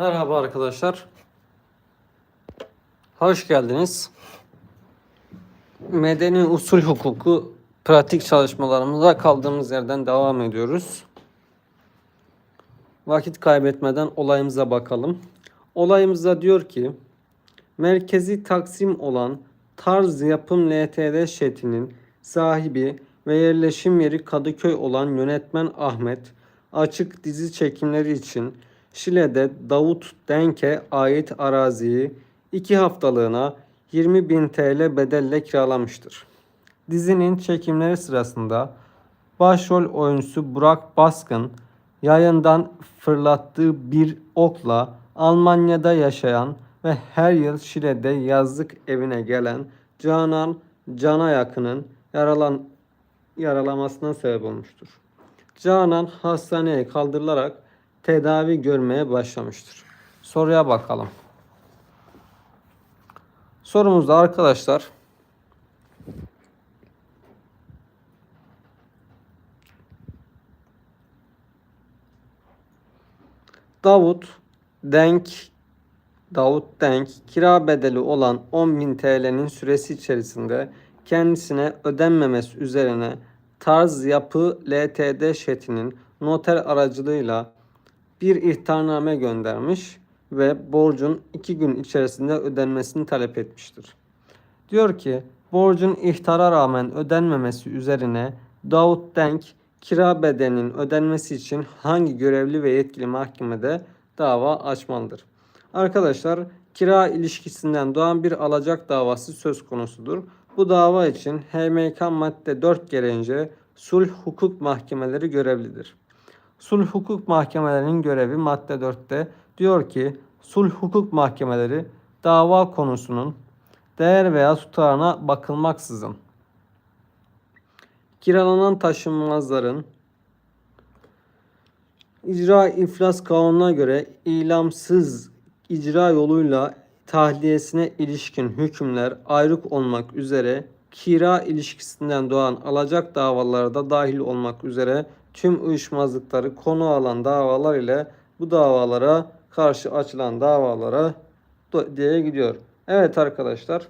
Merhaba arkadaşlar. Hoş geldiniz. Medeni usul hukuku pratik çalışmalarımıza kaldığımız yerden devam ediyoruz. Vakit kaybetmeden olayımıza bakalım. Olayımızda diyor ki merkezi taksim olan tarz yapım LTD şeklinin sahibi ve yerleşim yeri Kadıköy olan yönetmen Ahmet açık dizi çekimleri için Şile'de Davut Denk'e ait araziyi 2 haftalığına 20 bin TL bedelle kiralamıştır. Dizinin çekimleri sırasında başrol oyuncusu Burak Baskın yayından fırlattığı bir okla Almanya'da yaşayan ve her yıl Şile'de yazlık evine gelen Canan Cana yakının yaralan yaralamasına sebep olmuştur. Canan hastaneye kaldırılarak tedavi görmeye başlamıştır. Soruya bakalım. Sorumuzda arkadaşlar Davut Denk Davut Denk kira bedeli olan 10.000 TL'nin süresi içerisinde kendisine ödenmemesi üzerine tarz yapı LTD şetinin noter aracılığıyla bir ihtarname göndermiş ve borcun iki gün içerisinde ödenmesini talep etmiştir. Diyor ki borcun ihtara rağmen ödenmemesi üzerine Davut Denk kira bedelinin ödenmesi için hangi görevli ve yetkili mahkemede dava açmalıdır? Arkadaşlar kira ilişkisinden doğan bir alacak davası söz konusudur. Bu dava için HMK madde 4 gereğince sulh hukuk mahkemeleri görevlidir. Sulh hukuk mahkemelerinin görevi madde 4'te diyor ki sulh hukuk mahkemeleri dava konusunun değer veya tutarına bakılmaksızın kiralanan taşınmazların icra iflas kanununa göre ilamsız icra yoluyla tahliyesine ilişkin hükümler ayrık olmak üzere kira ilişkisinden doğan alacak davalara da dahil olmak üzere tüm uyuşmazlıkları konu alan davalar ile bu davalara karşı açılan davalara diye gidiyor. Evet arkadaşlar.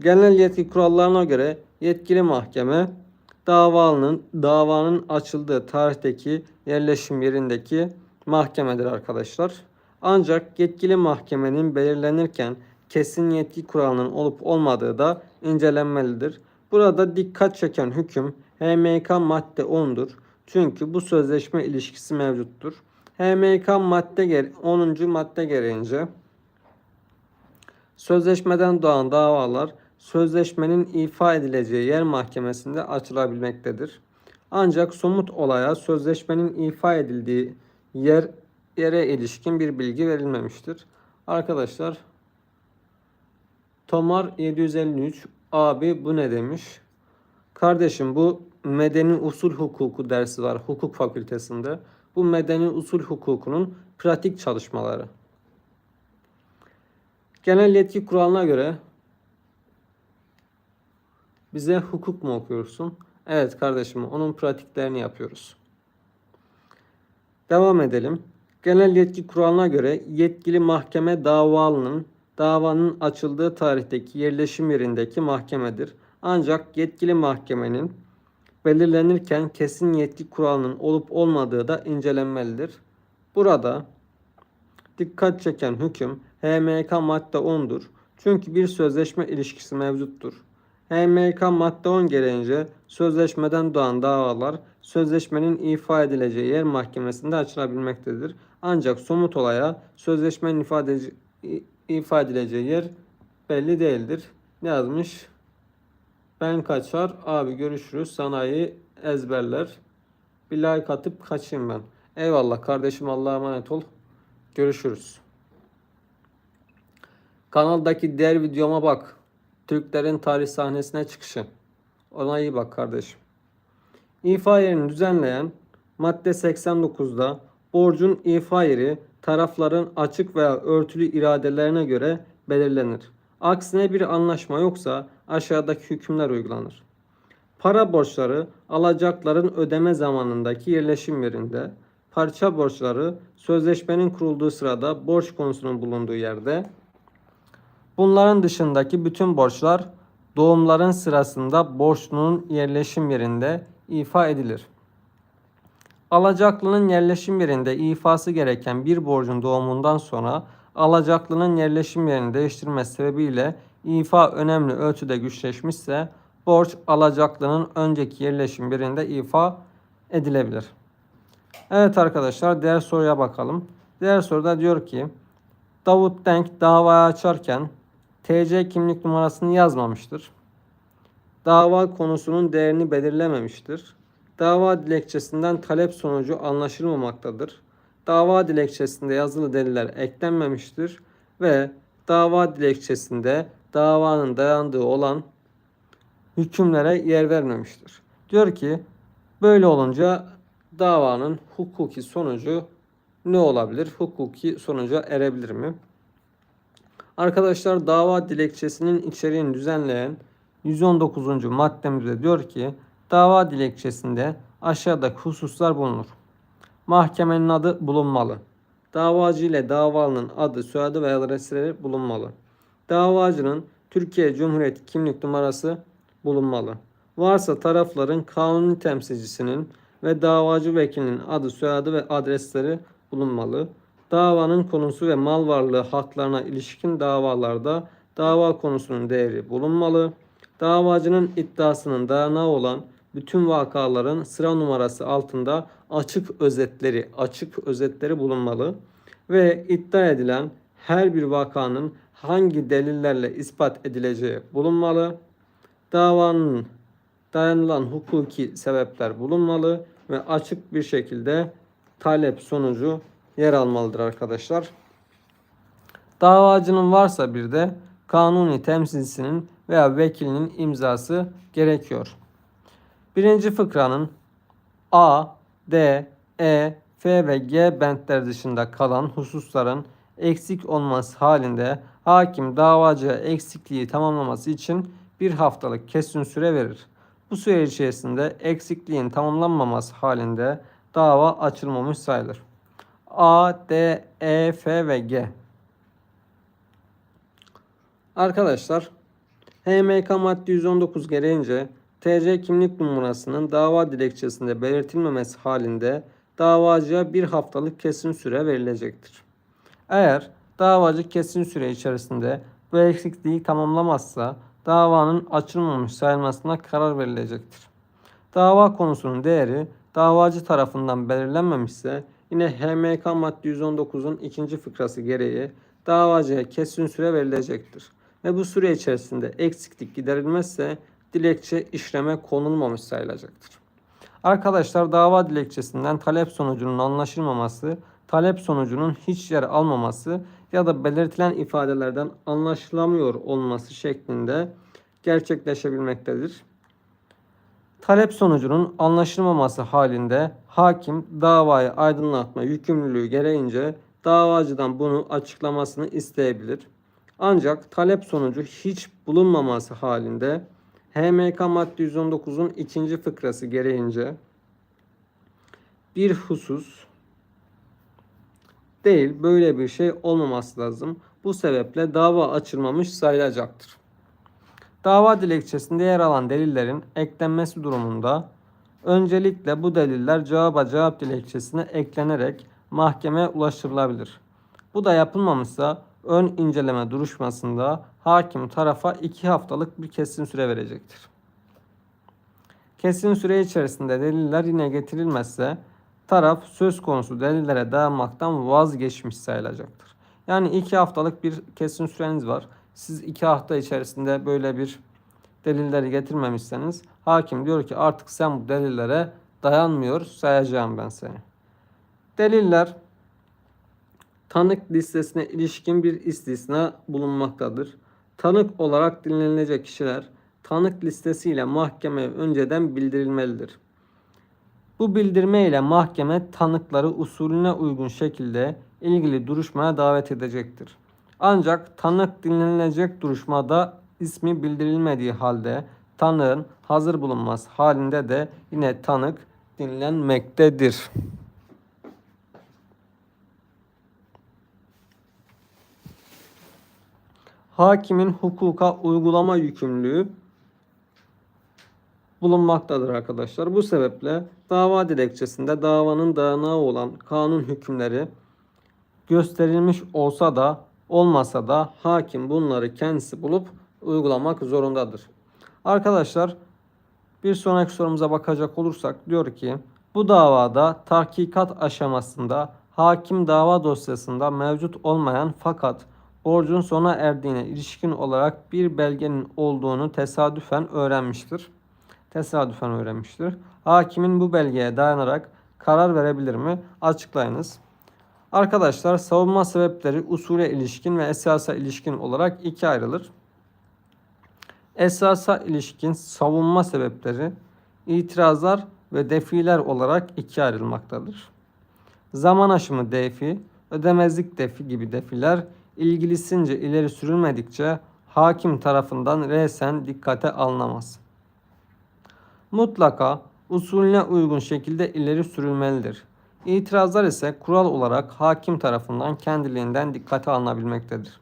Genel yetki kurallarına göre yetkili mahkeme davanın davanın açıldığı tarihteki yerleşim yerindeki mahkemedir arkadaşlar. Ancak yetkili mahkemenin belirlenirken kesin yetki kuralının olup olmadığı da incelenmelidir. Burada dikkat çeken hüküm HMK madde 10'dur. Çünkü bu sözleşme ilişkisi mevcuttur. HMK madde ger- 10. madde gereğince sözleşmeden doğan davalar sözleşmenin ifa edileceği yer mahkemesinde açılabilmektedir. Ancak somut olaya sözleşmenin ifa edildiği yer yere ilişkin bir bilgi verilmemiştir. Arkadaşlar Tomar 753 abi bu ne demiş? Kardeşim bu medeni usul hukuku dersi var hukuk fakültesinde. Bu medeni usul hukukunun pratik çalışmaları. Genel yetki kuralına göre bize hukuk mu okuyorsun? Evet kardeşim onun pratiklerini yapıyoruz. Devam edelim. Genel yetki kuralına göre yetkili mahkeme davalının davanın açıldığı tarihteki yerleşim yerindeki mahkemedir. Ancak yetkili mahkemenin belirlenirken kesin yetki kuralının olup olmadığı da incelenmelidir. Burada dikkat çeken hüküm HMK madde 10'dur. Çünkü bir sözleşme ilişkisi mevcuttur. HMK madde 10 gereğince sözleşmeden doğan davalar sözleşmenin ifa edileceği yer mahkemesinde açılabilmektedir. Ancak somut olaya sözleşmenin ifade ifa edileceği yer belli değildir. Ne yazmış? Ben kaçar, abi görüşürüz, sanayi ezberler. Bir like atıp kaçayım ben. Eyvallah kardeşim Allah'a emanet ol. Görüşürüz. Kanaldaki diğer videoma bak. Türklerin tarih sahnesine çıkışı. Ona iyi bak kardeşim. İfa yerini düzenleyen madde 89'da borcun ifa yeri tarafların açık veya örtülü iradelerine göre belirlenir. Aksine bir anlaşma yoksa aşağıdaki hükümler uygulanır. Para borçları alacakların ödeme zamanındaki yerleşim yerinde, parça borçları sözleşmenin kurulduğu sırada borç konusunun bulunduğu yerde Bunların dışındaki bütün borçlar doğumların sırasında borçlunun yerleşim yerinde ifa edilir. Alacaklının yerleşim yerinde ifası gereken bir borcun doğumundan sonra alacaklının yerleşim yerini değiştirmesi sebebiyle ifa önemli ölçüde güçleşmişse borç alacaklının önceki yerleşim yerinde ifa edilebilir. Evet arkadaşlar diğer soruya bakalım. Diğer soruda diyor ki Davut Denk davayı açarken TC kimlik numarasını yazmamıştır. Dava konusunun değerini belirlememiştir. Dava dilekçesinden talep sonucu anlaşılmamaktadır. Dava dilekçesinde yazılı deliller eklenmemiştir ve dava dilekçesinde davanın dayandığı olan hükümlere yer vermemiştir. Diyor ki böyle olunca davanın hukuki sonucu ne olabilir? Hukuki sonuca erebilir mi? Arkadaşlar dava dilekçesinin içeriğini düzenleyen 119. maddemizde diyor ki dava dilekçesinde aşağıdaki hususlar bulunur. Mahkemenin adı bulunmalı. Davacı ile davalının adı, soyadı ve adresleri bulunmalı. Davacının Türkiye Cumhuriyeti kimlik numarası bulunmalı. Varsa tarafların kanuni temsilcisinin ve davacı vekilinin adı, soyadı ve adresleri bulunmalı. Davanın konusu ve mal varlığı haklarına ilişkin davalarda dava konusunun değeri bulunmalı. Davacının iddiasının dayanağı olan bütün vakaların sıra numarası altında açık özetleri, açık özetleri bulunmalı ve iddia edilen her bir vakanın hangi delillerle ispat edileceği bulunmalı. Davanın dayanılan hukuki sebepler bulunmalı ve açık bir şekilde talep sonucu yer almalıdır arkadaşlar. Davacının varsa bir de kanuni temsilcisinin veya vekilinin imzası gerekiyor. Birinci fıkranın A, D, E, F ve G bentler dışında kalan hususların eksik olması halinde hakim davacıya eksikliği tamamlaması için bir haftalık kesin süre verir. Bu süre içerisinde eksikliğin tamamlanmaması halinde dava açılmamış sayılır. A, D, E, F ve G. Arkadaşlar HMK madde 119 gereğince TC kimlik numarasının dava dilekçesinde belirtilmemesi halinde davacıya bir haftalık kesin süre verilecektir. Eğer davacı kesin süre içerisinde bu eksikliği tamamlamazsa davanın açılmamış sayılmasına karar verilecektir. Dava konusunun değeri davacı tarafından belirlenmemişse yine HMK madde 119'un ikinci fıkrası gereği davacıya kesin süre verilecektir. Ve bu süre içerisinde eksiklik giderilmezse dilekçe işleme konulmamış sayılacaktır. Arkadaşlar dava dilekçesinden talep sonucunun anlaşılmaması, talep sonucunun hiç yer almaması ya da belirtilen ifadelerden anlaşılamıyor olması şeklinde gerçekleşebilmektedir. Talep sonucunun anlaşılmaması halinde hakim davayı aydınlatma yükümlülüğü gereğince davacıdan bunu açıklamasını isteyebilir. Ancak talep sonucu hiç bulunmaması halinde HMK madde 119'un ikinci fıkrası gereğince bir husus değil böyle bir şey olmaması lazım. Bu sebeple dava açılmamış sayılacaktır. Dava dilekçesinde yer alan delillerin eklenmesi durumunda öncelikle bu deliller cevaba cevap dilekçesine eklenerek mahkemeye ulaştırılabilir. Bu da yapılmamışsa ön inceleme duruşmasında hakim tarafa 2 haftalık bir kesin süre verecektir. Kesin süre içerisinde deliller yine getirilmezse taraf söz konusu delillere dayanmaktan vazgeçmiş sayılacaktır. Yani 2 haftalık bir kesin süreniz var. Siz 2 hafta içerisinde böyle bir delilleri getirmemişseniz hakim diyor ki artık sen bu delillere dayanmıyor sayacağım ben seni. Deliller tanık listesine ilişkin bir istisna bulunmaktadır. Tanık olarak dinlenilecek kişiler tanık listesiyle mahkemeye önceden bildirilmelidir. Bu bildirme ile mahkeme tanıkları usulüne uygun şekilde ilgili duruşmaya davet edecektir. Ancak tanık dinlenilecek duruşmada ismi bildirilmediği halde tanığın hazır bulunması halinde de yine tanık dinlenmektedir. Hakimin hukuka uygulama yükümlülüğü bulunmaktadır arkadaşlar. Bu sebeple dava dilekçesinde davanın dayanağı olan kanun hükümleri gösterilmiş olsa da olmasa da hakim bunları kendisi bulup uygulamak zorundadır. Arkadaşlar bir sonraki sorumuza bakacak olursak diyor ki bu davada tahkikat aşamasında hakim dava dosyasında mevcut olmayan fakat borcun sona erdiğine ilişkin olarak bir belgenin olduğunu tesadüfen öğrenmiştir. Tesadüfen öğrenmiştir. Hakimin bu belgeye dayanarak karar verebilir mi? Açıklayınız. Arkadaşlar savunma sebepleri usule ilişkin ve esasa ilişkin olarak ikiye ayrılır. Esasa ilişkin savunma sebepleri itirazlar ve defiler olarak ikiye ayrılmaktadır. Zaman aşımı defi, ödemezlik defi gibi defiler ilgilisince ileri sürülmedikçe hakim tarafından resen dikkate alınamaz. Mutlaka usulüne uygun şekilde ileri sürülmelidir. İtirazlar ise kural olarak hakim tarafından kendiliğinden dikkate alınabilmektedir.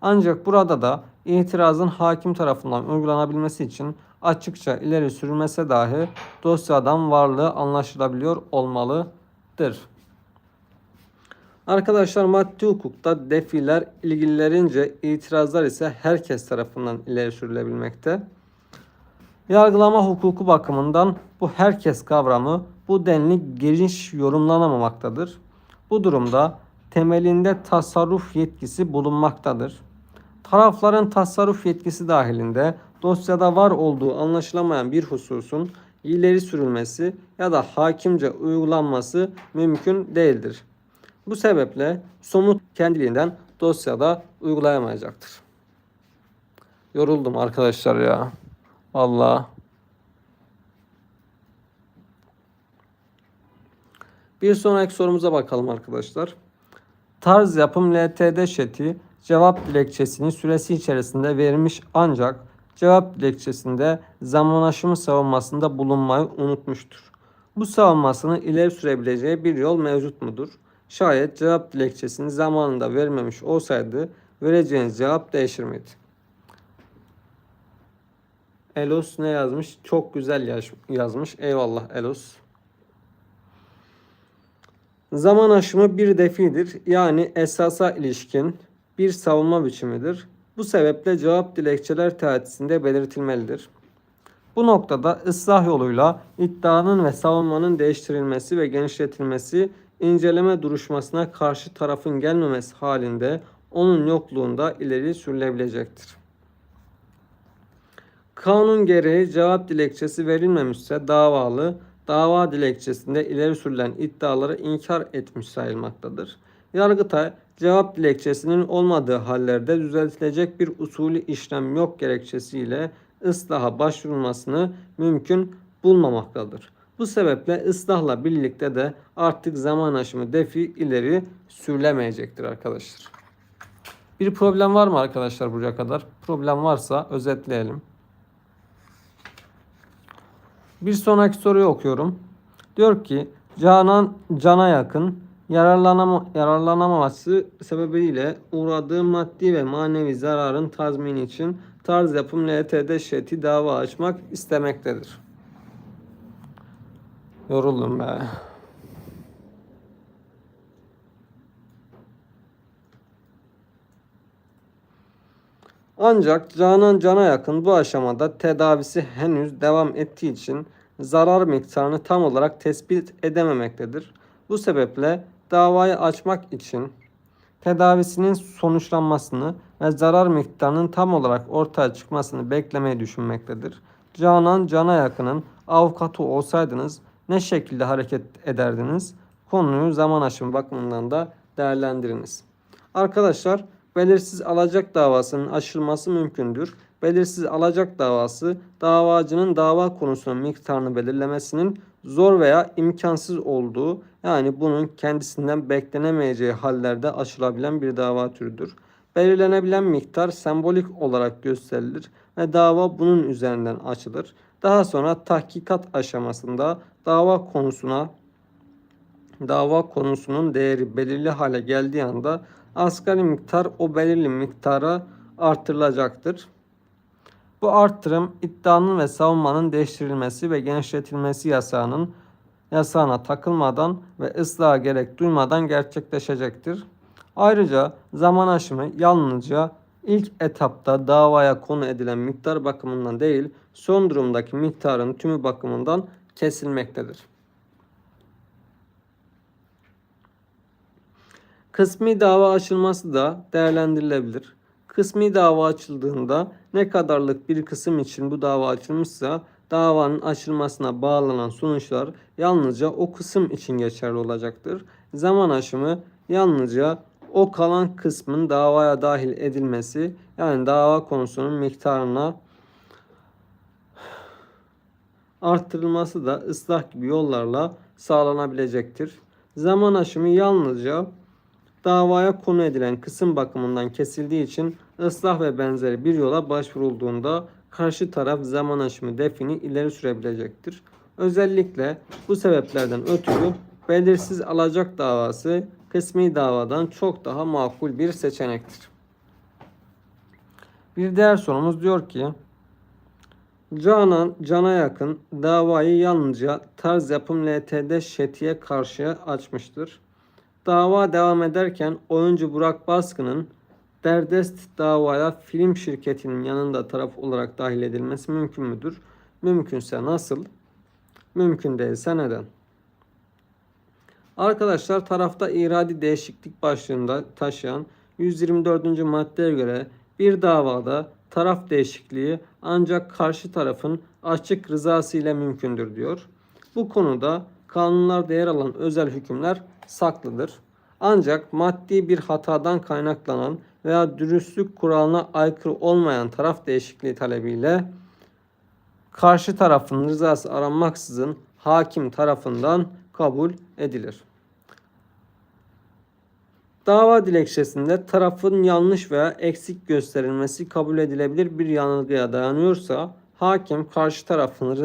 Ancak burada da itirazın hakim tarafından uygulanabilmesi için açıkça ileri sürülmese dahi dosyadan varlığı anlaşılabiliyor olmalıdır. Arkadaşlar maddi hukukta defiler ilgililerince itirazlar ise herkes tarafından ileri sürülebilmekte. Yargılama hukuku bakımından bu herkes kavramı bu denli geniş yorumlanamamaktadır. Bu durumda temelinde tasarruf yetkisi bulunmaktadır. Tarafların tasarruf yetkisi dahilinde dosyada var olduğu anlaşılamayan bir hususun ileri sürülmesi ya da hakimce uygulanması mümkün değildir. Bu sebeple somut kendiliğinden dosyada uygulayamayacaktır. Yoruldum arkadaşlar ya. Allah. Bir sonraki sorumuza bakalım arkadaşlar. Tarz yapım LTD şeti cevap dilekçesinin süresi içerisinde verilmiş ancak cevap dilekçesinde zaman aşımı savunmasında bulunmayı unutmuştur. Bu savunmasını ileri sürebileceği bir yol mevcut mudur? Şayet cevap dilekçesini zamanında vermemiş olsaydı vereceğiniz cevap değişir miydi? Elos ne yazmış? Çok güzel yaz- yazmış. Eyvallah Elos. Zaman aşımı bir defidir. Yani esasa ilişkin bir savunma biçimidir. Bu sebeple cevap dilekçeler teatisinde belirtilmelidir. Bu noktada ıslah yoluyla iddianın ve savunmanın değiştirilmesi ve genişletilmesi inceleme duruşmasına karşı tarafın gelmemesi halinde onun yokluğunda ileri sürülebilecektir. Kanun gereği cevap dilekçesi verilmemişse davalı dava dilekçesinde ileri sürülen iddiaları inkar etmiş sayılmaktadır. Yargıtay cevap dilekçesinin olmadığı hallerde düzeltilecek bir usulü işlem yok gerekçesiyle ıslaha başvurulmasını mümkün bulmamaktadır. Bu sebeple ıslahla birlikte de artık zaman aşımı defi ileri sürülemeyecektir arkadaşlar. Bir problem var mı arkadaşlar buraya kadar? Problem varsa özetleyelim. Bir sonraki soruyu okuyorum. Diyor ki Canan cana yakın yararlanama, yararlanamaması sebebiyle uğradığı maddi ve manevi zararın tazmini için tarz yapım LTD şeti dava açmak istemektedir. Yoruldum be. Ancak Canan cana yakın bu aşamada tedavisi henüz devam ettiği için zarar miktarını tam olarak tespit edememektedir. Bu sebeple davayı açmak için tedavisinin sonuçlanmasını ve zarar miktarının tam olarak ortaya çıkmasını beklemeyi düşünmektedir. Canan Cana Yakın'ın avukatı olsaydınız ne şekilde hareket ederdiniz? Konuyu zaman aşımı bakımından da değerlendiriniz. Arkadaşlar belirsiz alacak davasının aşılması mümkündür. Belirsiz alacak davası davacının dava konusunun miktarını belirlemesinin zor veya imkansız olduğu yani bunun kendisinden beklenemeyeceği hallerde aşılabilen bir dava türüdür. Belirlenebilen miktar sembolik olarak gösterilir ve dava bunun üzerinden açılır. Daha sonra tahkikat aşamasında dava konusuna dava konusunun değeri belirli hale geldiği anda asgari miktar o belirli miktara artırılacaktır. Bu artırım iddianın ve savunmanın değiştirilmesi ve genişletilmesi yasağının yasağına takılmadan ve ıslaha gerek duymadan gerçekleşecektir. Ayrıca zaman aşımı yalnızca ilk etapta davaya konu edilen miktar bakımından değil, son durumdaki miktarın tümü bakımından kesilmektedir. Kısmi dava açılması da değerlendirilebilir. Kısmi dava açıldığında ne kadarlık bir kısım için bu dava açılmışsa davanın açılmasına bağlanan sonuçlar yalnızca o kısım için geçerli olacaktır. Zaman aşımı yalnızca o kalan kısmın davaya dahil edilmesi yani dava konusunun miktarına arttırılması da ıslah gibi yollarla sağlanabilecektir. Zaman aşımı yalnızca davaya konu edilen kısım bakımından kesildiği için ıslah ve benzeri bir yola başvurulduğunda karşı taraf zaman aşımı defini ileri sürebilecektir. Özellikle bu sebeplerden ötürü belirsiz alacak davası kısmi davadan çok daha makul bir seçenektir. Bir diğer sorumuz diyor ki Canan, Can'a yakın davayı yalnızca tarz yapım LTD şetiye karşı açmıştır. Dava devam ederken oyuncu Burak Baskın'ın Derdest davaya film şirketinin yanında taraf olarak dahil edilmesi mümkün müdür? Mümkünse nasıl? Mümkün değilse neden? Arkadaşlar tarafta iradi değişiklik başlığında taşıyan 124. maddeye göre bir davada taraf değişikliği ancak karşı tarafın açık rızası ile mümkündür diyor. Bu konuda kanunlarda yer alan özel hükümler saklıdır. Ancak maddi bir hatadan kaynaklanan veya dürüstlük kuralına aykırı olmayan taraf değişikliği talebiyle karşı tarafın rızası aranmaksızın hakim tarafından kabul edilir. Dava dilekçesinde tarafın yanlış veya eksik gösterilmesi kabul edilebilir bir yanılgıya dayanıyorsa hakim karşı tarafın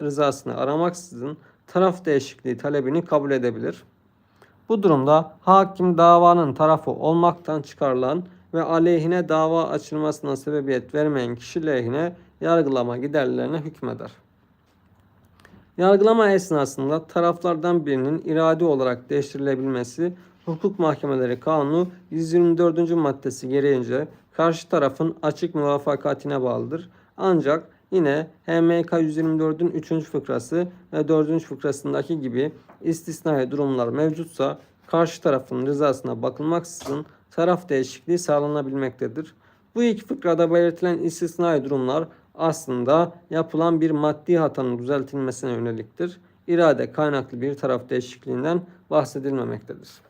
rızasını aramaksızın taraf değişikliği talebini kabul edebilir. Bu durumda hakim davanın tarafı olmaktan çıkarılan ve aleyhine dava açılmasına sebebiyet vermeyen kişi lehine yargılama giderlerine hükmeder. Yargılama esnasında taraflardan birinin iradi olarak değiştirilebilmesi Hukuk Mahkemeleri Kanunu 124. maddesi gereğince karşı tarafın açık muvafakatine bağlıdır. Ancak yine HMK 124'ün 3. fıkrası ve 4. fıkrasındaki gibi istisnai durumlar mevcutsa karşı tarafın rızasına bakılmaksızın taraf değişikliği sağlanabilmektedir. Bu iki fıkrada belirtilen istisnai durumlar aslında yapılan bir maddi hatanın düzeltilmesine yöneliktir. İrade kaynaklı bir taraf değişikliğinden bahsedilmemektedir.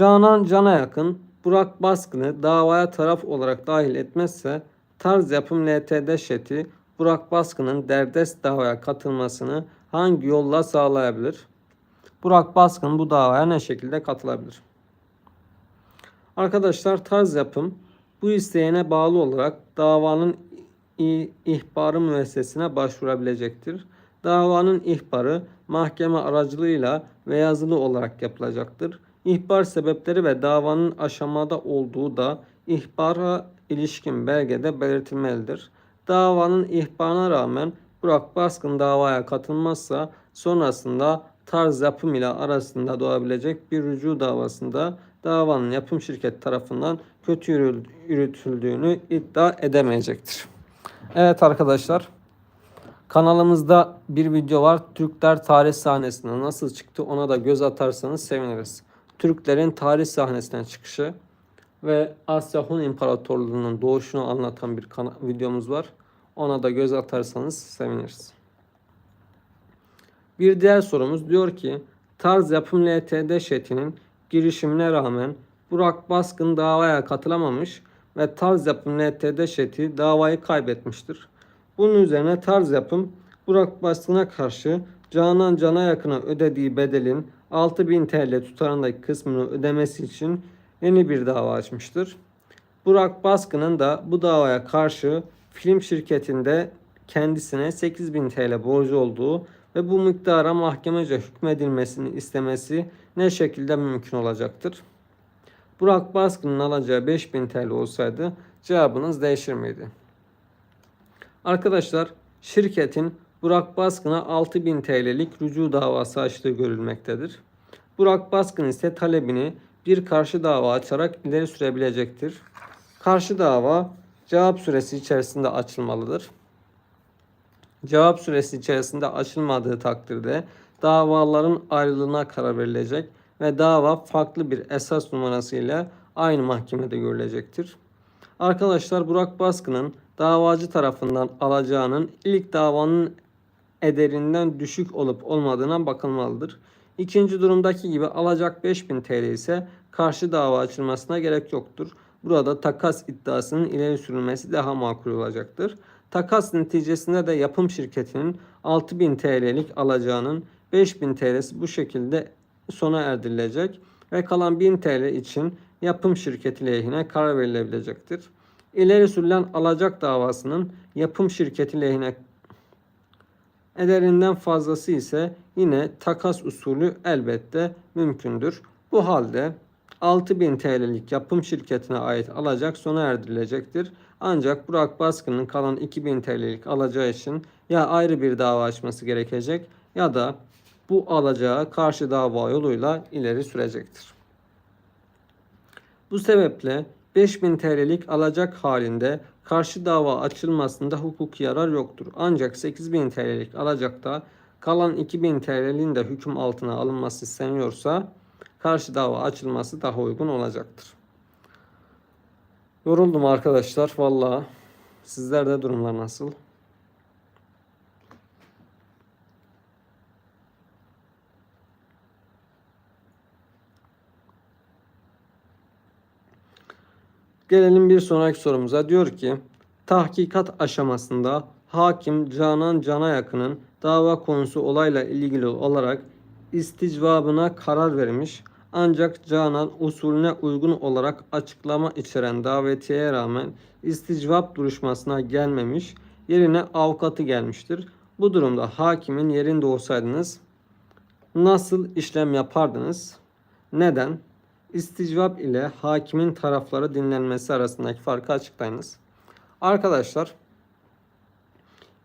Canan Can'a yakın Burak Baskın'ı davaya taraf olarak dahil etmezse tarz yapım LTD şeti Burak Baskın'ın derdest davaya katılmasını hangi yolla sağlayabilir? Burak Baskın bu davaya ne şekilde katılabilir? Arkadaşlar tarz yapım bu isteğine bağlı olarak davanın ihbarı müessesine başvurabilecektir. Davanın ihbarı mahkeme aracılığıyla ve yazılı olarak yapılacaktır. İhbar sebepleri ve davanın aşamada olduğu da ihbara ilişkin belgede belirtilmelidir. Davanın ihbarına rağmen Burak Baskın davaya katılmazsa sonrasında tarz yapım ile arasında doğabilecek bir rücu davasında davanın yapım şirket tarafından kötü yürütüldüğünü iddia edemeyecektir. Evet arkadaşlar kanalımızda bir video var. Türkler tarih sahnesine nasıl çıktı ona da göz atarsanız seviniriz. Türklerin tarih sahnesinden çıkışı ve Asya Hun İmparatorluğu'nun doğuşunu anlatan bir videomuz var. Ona da göz atarsanız seviniriz. Bir diğer sorumuz diyor ki tarz yapım LTD şetinin girişimine rağmen Burak Baskın davaya katılamamış ve tarz yapım LTD şeti davayı kaybetmiştir. Bunun üzerine tarz yapım Burak Baskın'a karşı Canan Can'a yakına ödediği bedelin 6000 TL tutarındaki kısmını ödemesi için yeni bir dava açmıştır. Burak Baskın'ın da bu davaya karşı film şirketinde kendisine 8000 TL borcu olduğu ve bu miktara mahkemece hükmedilmesini istemesi ne şekilde mümkün olacaktır? Burak Baskın'ın alacağı 5000 TL olsaydı cevabınız değişir miydi? Arkadaşlar şirketin Burak Baskın'a 6000 TL'lik rücu davası açtığı görülmektedir. Burak Baskın ise talebini bir karşı dava açarak ileri sürebilecektir. Karşı dava cevap süresi içerisinde açılmalıdır. Cevap süresi içerisinde açılmadığı takdirde davaların ayrılığına karar verilecek ve dava farklı bir esas numarası ile aynı mahkemede görülecektir. Arkadaşlar Burak Baskın'ın davacı tarafından alacağının ilk davanın ederinden düşük olup olmadığına bakılmalıdır. İkinci durumdaki gibi alacak 5000 TL ise karşı dava açılmasına gerek yoktur. Burada takas iddiasının ileri sürülmesi daha makul olacaktır. Takas neticesinde de yapım şirketinin 6000 TL'lik alacağının 5000 TL'si bu şekilde sona erdirilecek ve kalan 1000 TL için yapım şirketi lehine karar verilebilecektir. İleri sürülen alacak davasının yapım şirketi lehine ederinden fazlası ise yine takas usulü elbette mümkündür. Bu halde 6000 TL'lik yapım şirketine ait alacak sona erdirilecektir. Ancak Burak Baskın'ın kalan 2000 TL'lik alacağı için ya ayrı bir dava açması gerekecek ya da bu alacağı karşı dava yoluyla ileri sürecektir. Bu sebeple 5000 TL'lik alacak halinde karşı dava açılmasında hukuki yarar yoktur. Ancak 8000 TL'lik alacakta kalan 2000 TL'nin de hüküm altına alınması isteniyorsa karşı dava açılması daha uygun olacaktır. Yoruldum arkadaşlar valla. Sizlerde durumlar nasıl? Gelelim bir sonraki sorumuza. Diyor ki tahkikat aşamasında hakim Canan Cana yakının dava konusu olayla ilgili olarak isticvabına karar vermiş. Ancak Canan usulüne uygun olarak açıklama içeren davetiyeye rağmen isticvap duruşmasına gelmemiş. Yerine avukatı gelmiştir. Bu durumda hakimin yerinde olsaydınız nasıl işlem yapardınız? Neden? İsticvap ile hakimin tarafları dinlenmesi arasındaki farkı açıklayınız. Arkadaşlar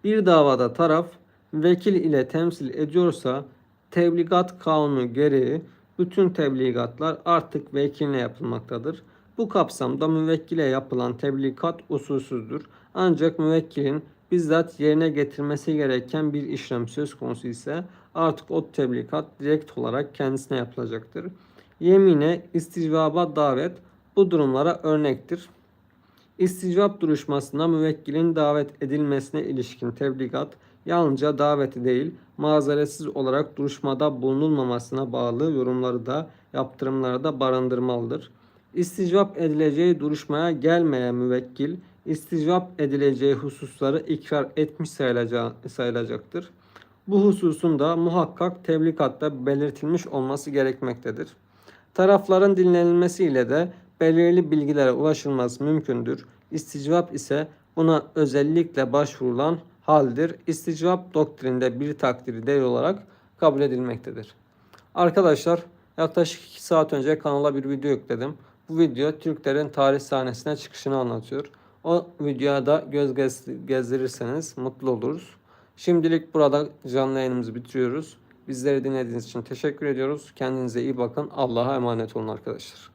bir davada taraf vekil ile temsil ediyorsa tebligat kanunu gereği bütün tebligatlar artık vekiline yapılmaktadır. Bu kapsamda müvekkile yapılan tebligat usulsüzdür. Ancak müvekkilin bizzat yerine getirmesi gereken bir işlem söz konusu ise artık o tebligat direkt olarak kendisine yapılacaktır. Yemine, isticvaba davet bu durumlara örnektir. İsticvap duruşmasında müvekkilin davet edilmesine ilişkin tebligat yalnızca daveti değil mazeretsiz olarak duruşmada bulunulmamasına bağlı yorumları da yaptırımları da barındırmalıdır. İsticvap edileceği duruşmaya gelmeyen müvekkil isticvap edileceği hususları ikrar etmiş sayılacaktır. Bu hususun da muhakkak tebligatta belirtilmiş olması gerekmektedir. Tarafların dinlenilmesiyle de belirli bilgilere ulaşılması mümkündür. İsticvap ise buna özellikle başvurulan haldir. İsticvap doktrinde bir takdiri değil olarak kabul edilmektedir. Arkadaşlar yaklaşık 2 saat önce kanala bir video yükledim. Bu video Türklerin tarih sahnesine çıkışını anlatıyor. O videoya da göz gezdirirseniz mutlu oluruz. Şimdilik burada canlı yayınımızı bitiriyoruz. Bizleri dinlediğiniz için teşekkür ediyoruz. Kendinize iyi bakın. Allah'a emanet olun arkadaşlar.